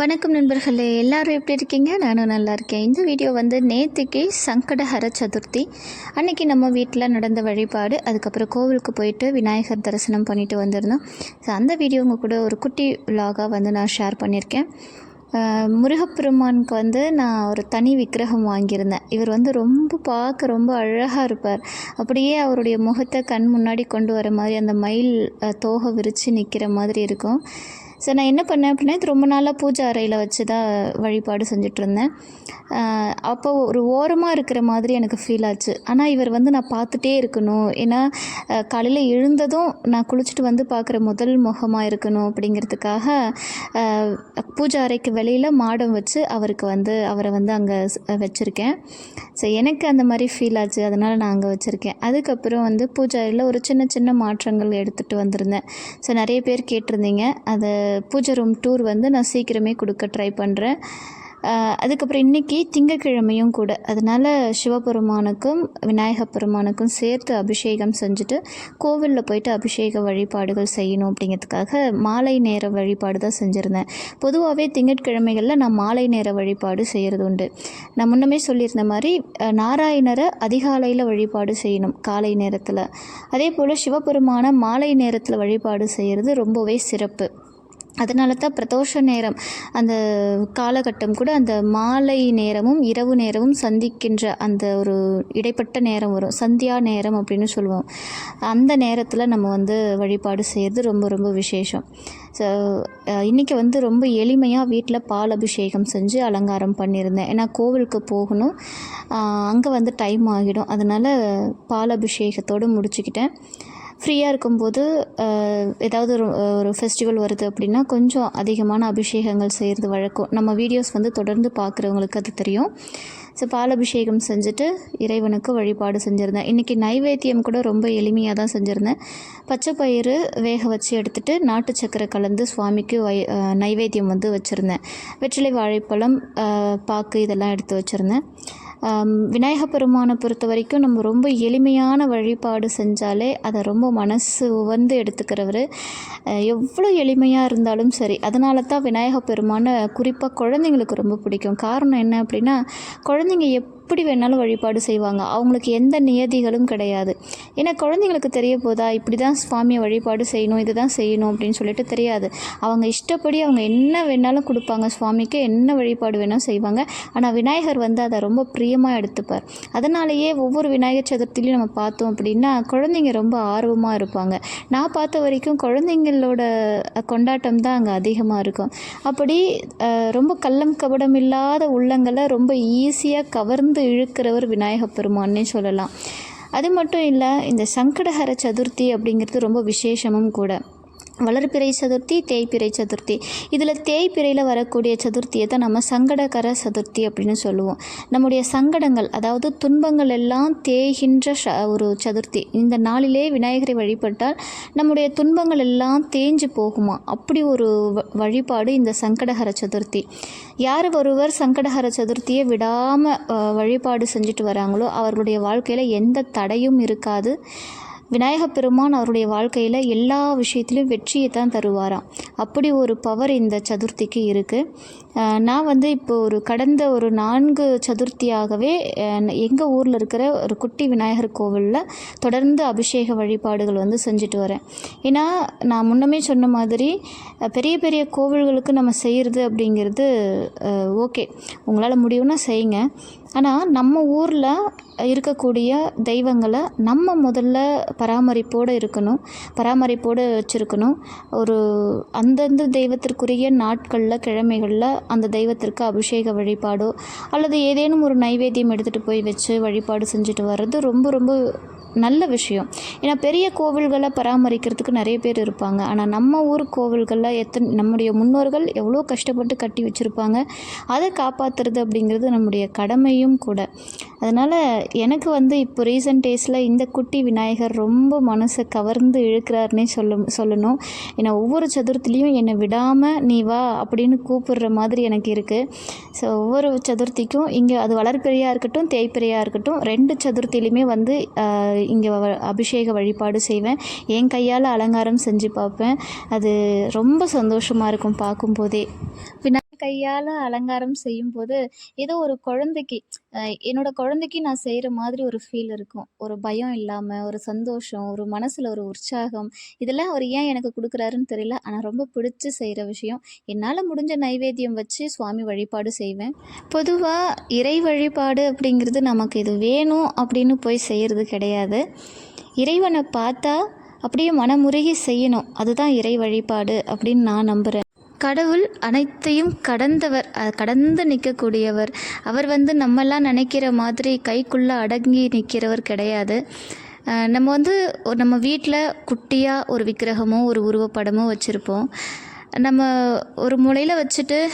வணக்கம் நண்பர்களே எல்லாரும் எப்படி இருக்கீங்க? நானும் நல்லா இருக்கேன். இந்த வீடியோ வந்து நேற்றுக்கு சங்கடஹர சதுர்த்தி. அன்னைக்கு நம்ம வீட்டில் நடந்த வழிபாடு அதுக்கப்புறம் கோவிலுக்கு போயிட்டு விநாயகர் தரிசனம் பண்ணிட்டு வந்திருந்தோம். ஸோ அந்த வீடியோ உங்கள் கூட ஒரு குட்டி விலாகாக வந்து நான் ஷேர் பண்ணியிருக்கேன். முருகப்பெருமானுக்கு வந்து நான் ஒரு தனி விக்கிரகம் வாங்கியிருந்தேன். இவர் வந்து ரொம்ப பார்க்க ரொம்ப அழகாக இருப்பார். அப்படியே அவருடைய முகத்தை கண் முன்னாடி கொண்டு வர மாதிரி அந்த மயில் தோகை விரித்து நிற்கிற மாதிரி இருக்கும். ஸோ நான் என்ன பண்ணேன் அப்படின்னா இது ரொம்ப நாளாக பூஜை அறையில் வச்சு தான் வழிபாடு செஞ்சுட்டு இருந்தேன் அப்போ ஒரு ஓரமாக இருக்கிற மாதிரி எனக்கு ஃபீல் ஆச்சு. ஆனால் இவர் வந்து நான் பார்த்துட்டே இருக்கணும். ஏன்னா காலையில் எழுந்ததும் நான் குளிச்சுட்டு வந்து பார்க்குற முதல் முகமாக இருக்கணும் அப்படிங்கிறதுக்காக பூஜை அறைக்கு வெளியில் மாடம் வச்சு அவருக்கு வந்து அவரை வந்து அங்கே வச்சுருக்கேன். ஸோ எனக்கு அந்த மாதிரி ஃபீல் ஆச்சு. அதனால் நான் அங்கே வச்சுருக்கேன். அதுக்கப்புறம் வந்து பூஜை அறையில் ஒரு சின்ன சின்ன மாற்றங்கள் எடுத்துகிட்டு வந்திருந்தேன். ஸோ நிறைய பேர் கேட்டிருந்தீங்க. அதை பூஜை ரூம் டூர் வந்து நான் சீக்கிரமே கொடுக்க ட்ரை பண்ணுறேன் அதுக்கப்புறம் இன்றைக்கி திங்கக்கிழமையும் கூட. அதனால் சிவபெருமானுக்கும் விநாயகப் பெருமானுக்கும் சேர்த்து அபிஷேகம் செஞ்சுட்டு கோவிலில் போயிட்டு அபிஷேக வழிபாடுகள் செய்யணும் அப்படிங்கிறதுக்காக மாலை நேர வழிபாடு தான் செஞ்சுருந்தேன். பொதுவாகவே திங்கட்கிழமைகளில் நான் மாலை நேர வழிபாடு செய்கிறது உண்டு. நான் முன்னமே சொல்லியிருந்த மாதிரி நாராயணரை அதிகாலையில் வழிபாடு செய்யணும் காலை நேரத்தில். அதே போல் சிவபெருமான மாலை நேரத்தில் வழிபாடு செய்கிறது ரொம்பவே சிறப்பு. அதனால தான் பிரதோஷ நேரம் அந்த காலகட்டம் கூட அந்த மாலை நேரமும் இரவு நேரமும் சந்திக்கின்ற அந்த ஒரு இடைப்பட்ட நேரம் வரும். சந்தியா நேரம் அப்படின்னு சொல்லுவோம். அந்த நேரத்தில் நம்ம வந்து வழிபாடு செய்கிறது ரொம்ப ரொம்ப விசேஷம். ஸோ இன்றைக்கி வந்து ரொம்ப எளிமையாக வீட்டில் பால் அபிஷேகம் செஞ்சு அலங்காரம் பண்ணியிருந்தேன். ஏன்னா கோவிலுக்கு போகணும். அங்கே வந்து டைம் ஆகிடும். அதனால் பால் அபிஷேகத்தோடு முடிச்சுக்கிட்டேன். ஃப்ரீயாக இருக்கும்போது ஏதாவது ஒரு ஒரு ஃபெஸ்டிவல் வருது அப்படின்னா கொஞ்சம் அதிகமான அபிஷேகங்கள் செய்கிறது வழக்கம். நம்ம வீடியோஸ் வந்து தொடர்ந்து பார்க்குறவங்களுக்கு அது தெரியும். ஸோ பால் அபிஷேகம் செஞ்சுட்டு இறைவனுக்கு வழிபாடு செஞ்சுருந்தேன். இன்றைக்கி நைவேத்தியம் கூட ரொம்ப எளிமையாக தான் செஞ்சுருந்தேன். பச்சை பயிறு வேக வச்சு எடுத்துகிட்டு நாட்டு சக்கரை கலந்து சுவாமிக்கு வை நைவேத்தியம் வந்து வச்சுருந்தேன். வெற்றிலை வாழைப்பழம் பாக்கு இதெல்லாம் எடுத்து வச்சுருந்தேன். விநாயக பெருமானை பொறுத்த வரைக்கும் நம்ம ரொம்ப எளிமையான வழிபாடு செஞ்சாலே அதை ரொம்ப மனசு உவந்து எடுத்துக்கிறவர். எவ்வளோ எளிமையாக இருந்தாலும் சரி அதனால தான் விநாயக பெருமானை குறிப்பாக குழந்தைங்களுக்கு ரொம்ப பிடிக்கும். காரணம் என்ன அப்படின்னா குழந்தைங்க எப் எப்படி வேணாலும் வழிபாடு செய்வாங்க. அவங்களுக்கு எந்த நியதிகளும் கிடையாது. ஏன்னா குழந்தைங்களுக்கு தெரிய போதா இப்படி தான் சுவாமியை வழிபாடு செய்யணும் இதுதான் செய்யணும் அப்படின்னு சொல்லிட்டு தெரியாது. அவங்க இஷ்டப்படி அவங்க என்ன வேணாலும் கொடுப்பாங்க. சுவாமிக்கு என்ன வழிபாடு வேணாலும் செய்வாங்க. ஆனால் விநாயகர் வந்து அதை ரொம்ப பிரியமாக எடுத்துப்பார். அதனாலேயே ஒவ்வொரு விநாயகர் சதுர்த்திலையும் நம்ம பார்த்தோம் அப்படின்னா குழந்தைங்க ரொம்ப ஆர்வமாக இருப்பாங்க. நான் பார்த்த வரைக்கும் குழந்தைங்களோட கொண்டாட்டம் தான் அங்கே அதிகமாக இருக்கும். அப்படி ரொம்ப கள்ளம் கபடம் இல்லாத உள்ளங்களை ரொம்ப ஈஸியாக கவர்ந்து இழுக்கிறவர் விநாயக பெருமான்னே சொல்லலாம். அது மட்டும் இல்லை இந்த சங்கடஹர சதுர்த்தி அப்படிங்கிறது ரொம்ப விசேஷமும் கூட. வளர்பிறை சதுர்த்தி தேய்பிறை சதுர்த்தி. இதில் தேய்பிறையில் வரக்கூடிய சதுர்த்தியை தான் நம்ம சங்கடகர சதுர்த்தி அப்படின்னு சொல்லுவோம். நம்முடைய சங்கடங்கள் அதாவது துன்பங்கள் எல்லாம் தேய்கின்ற ச ஒரு சதுர்த்தி. இந்த நாளிலே விநாயகரை வழிபட்டால் நம்முடைய துன்பங்கள் எல்லாம் தேஞ்சு போகுமா? அப்படி ஒரு வ- வழிபாடு இந்த சங்கடகர சதுர்த்தி. யார் ஒருவர் சங்கடகர சதுர்த்தியை விடாமல் வழிபாடு செஞ்சுட்டு வராங்களோ அவர்களுடைய வாழ்க்கையில் எந்த தடையும் இருக்காது. விநாயகப் பெருமான் அவருடைய வாழ்க்கையில் எல்லா விஷயத்திலும் வெற்றியை தான் தருவாராம். அப்படி ஒரு பவர் இந்த சதுர்த்திக்கு இருக்குது நான் வந்து இப்போ ஒரு கடந்த ஒரு நான்கு சதுர்த்தியாகவே எங்கள் ஊரில் இருக்கிற ஒரு குட்டி விநாயகர் கோவிலில் தொடர்ந்து அபிஷேக வழிபாடுகள் வந்து செஞ்சுட்டு வரேன். ஏன்னா நான் முன்னமே சொன்ன மாதிரி பெரிய பெரிய கோவில்களுக்கு நம்ம செய்கிறது அப்படிங்கிறது ஓகே. உங்களால் முடியும்னா செய்யுங்க. ஆனால் நம்ம ஊரில் இருக்கக்கூடிய தெய்வங்களை நம்ம முதல்ல பராமரிப்போடு இருக்கணும். பராமரிப்போடு வச்சுருக்கணும். ஒரு அந்தந்த தெய்வத்திற்குரிய நாட்களில் கிழமைகளில் அந்த தெய்வத்திற்கு அபிஷேக வழிபாடோ அல்லது ஏதேனும் ஒரு நைவேத்தியம் எடுத்துகிட்டு போய் வச்சு வழிபாடு செஞ்சுட்டு வர்றது ரொம்ப ரொம்ப நல்ல விஷயம். ஏன்னா பெரிய கோவில்களை பராமரிக்கிறதுக்கு நிறைய பேர் இருப்பாங்க. ஆனால் நம்ம ஊர் கோவில்களில் எத்தனை நம்முடைய முன்னோர்கள் எவ்வளோ கஷ்டப்பட்டு கட்டி வச்சுருப்பாங்க. அதை காப்பாற்றுறது அப்படிங்கிறது நம்முடைய கடமையும் கூட. அதனால் எனக்கு வந்து இப்போ ரீசெண்ட் டேஸில் இந்த குட்டி விநாயகர் ரொம்ப மனசை கவர்ந்து இழுக்கிறாருனே சொல்ல சொல்லணும். ஏன்னா ஒவ்வொரு சதுர்த்திலையும் என்னை விடாமல் நீ வா அப்படின்னு கூப்பிடுற மாதிரி எனக்கு இருக்குது ஸோ ஒவ்வொரு சதுர்த்திக்கும் இங்கே அது வளர்ப்பிறையாக இருக்கட்டும் தேய்ப்பிறையாக இருக்கட்டும் ரெண்டு சதுர்த்திலையுமே வந்து இங்கே அபிஷேக வழிபாடு செய்வேன். என் கையால் அலங்காரம் செஞ்சு பார்ப்பேன். அது ரொம்ப சந்தோஷமாக இருக்கும் பார்க்கும்போதே. விநாயகர் கையால் அலங்காரம் செய்யும்போது ஏதோ ஒரு குழந்தைக்கு என்னோட குழந்தைக்கு நான் செய்கிற மாதிரி ஒரு ஃபீல் இருக்கும். ஒரு பயம் இல்லாமல் ஒரு சந்தோஷம் ஒரு மனசில் ஒரு உற்சாகம். இதெல்லாம் அவர் ஏன் எனக்கு கொடுக்குறாருன்னு தெரியல. ஆனால் ரொம்ப பிடிச்சி செய்கிற விஷயம். என்னால் முடிஞ்ச நைவேத்தியம் வச்சு சுவாமி வழிபாடு செய்வேன். பொதுவாக இறை வழிபாடு அப்படிங்கிறது நமக்கு இது வேணும் அப்படின்னு போய் செய்கிறது கிடையாது. இறைவனை பார்த்தா அப்படியே மனமுருகி செய்யணும். அதுதான் இறை வழிபாடு அப்படின்னு நான் நம்புகிறேன் கடவுள் அனைத்தையும் கடந்தவர் கடந்து நிற்கக்கூடியவர். அவர் வந்து நம்மெல்லாம் நினைக்கிற மாதிரி கைக்குள்ளே அடங்கி நிற்கிறவர் கிடையாது. நம்ம வந்து நம்ம வீட்டில் குட்டியாக ஒரு விக்கிரகமோ ஒரு உருவப்படமோ வச்சுருப்போம். நம்ம ஒரு மூலையில் வச்சுட்டு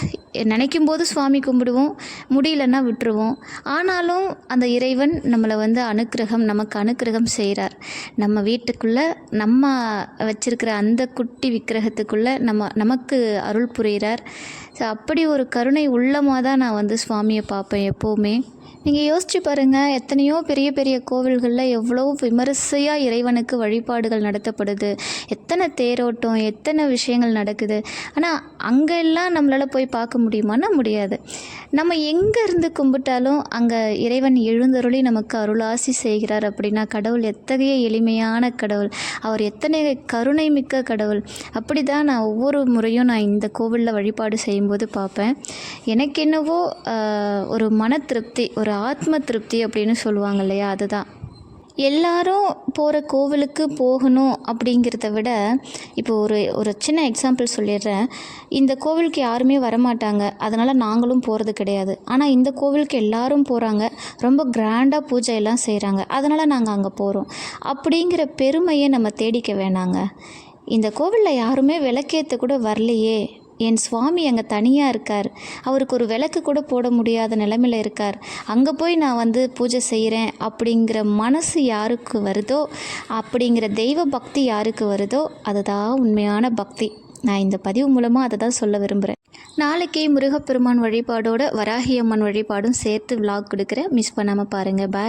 நினைக்கும் போது சுவாமி கும்பிடுவோம் முடியலன்னா விட்டுருவோம். ஆனாலும் அந்த இறைவன் நம்மளை வந்து அனுக்கிரகம் நமக்கு அனுக்கிரகம் செய்கிறார் நம்ம வீட்டுக்குள்ளே நம்ம வச்சுருக்கிற அந்த குட்டி விக்கிரகத்துக்குள்ளே நம்ம நமக்கு அருள் புரிகிறார் ஸோ அப்படி ஒரு கருணை உள்ளமாக தான் நான் வந்து சுவாமியை பார்ப்பேன் எப்போவுமே. நீங்கள் யோசிச்சு பாருங்கள் எத்தனையோ பெரிய பெரிய கோவில்களில் எவ்வளோ விமரிசையாக இறைவனுக்கு வழிபாடுகள் நடத்தப்படுது. எத்தனை தேரோட்டம் எத்தனை விஷயங்கள் நடக்குது. ஆனால் அங்கெல்லாம் நம்மளால் போய் பார்க்க முடியுமான்னா முடியாது. நம்ம எங்கே இருந்து கும்பிட்டாலும் அங்கே இறைவன் எழுந்தருளி நமக்கு அருளாசி செய்கிறார் அப்படின்னா கடவுள் எத்தகைய எளிமையான கடவுள். அவர் எத்தனை கருணை மிக்க கடவுள். அப்படி தான் நான் ஒவ்வொரு முறையும் நான் இந்த கோவிலில் வழிபாடு செய்யும்போது பார்ப்பேன். எனக்கு என்னவோ ஒரு மன திருப்தி ஒரு ஆத்ம திருப்தி அப்படின்னு சொல்லுவாங்க இல்லையா அதுதான். எல்லாரும் போகிற கோவிலுக்கு போகணும் அப்படிங்கிறத விட இப்போ ஒரு ஒரு சின்ன எக்ஸாம்பிள் சொல்லிடுறேன். இந்த கோவிலுக்கு யாருமே வரமாட்டாங்க. அதனால் நாங்களும் போகிறது கிடையாது. ஆனால் இந்த கோவிலுக்கு எல்லாரும் போகிறாங்க ரொம்ப கிராண்டாக பூஜை எல்லாம் செய்கிறாங்க அதனால் நாங்கள் அங்கே போகிறோம் அப்படிங்கிற பெருமையை நம்ம தேடிக்க வேணாங்க. இந்த கோவிலில் யாருமே விளக்கேற்ற கூட வரலையே. என் சுவாமி அங்கே தனியாக இருக்கார். அவருக்கு ஒரு விளக்கு கூட போட முடியாத நிலமையில் இருக்கார். அங்கே போய் நான் வந்து பூஜை செய்கிறேன் அப்படிங்கிற மனசு யாருக்கு வருதோ அப்படிங்கிற தெய்வ பக்தி யாருக்கு வருதோ அதுதான் உண்மையான பக்தி. நான் இந்த பதிவு மூலமாக அதை தான் சொல்ல விரும்புகிறேன் நாளைக்கு முருகப்பெருமான் வழிபாடோட வராகி அம்மன் வழிபாடும் சேர்த்து விலாக் கொடுக்குறேன். மிஸ் பண்ணாமல் பாருங்கள் பாய்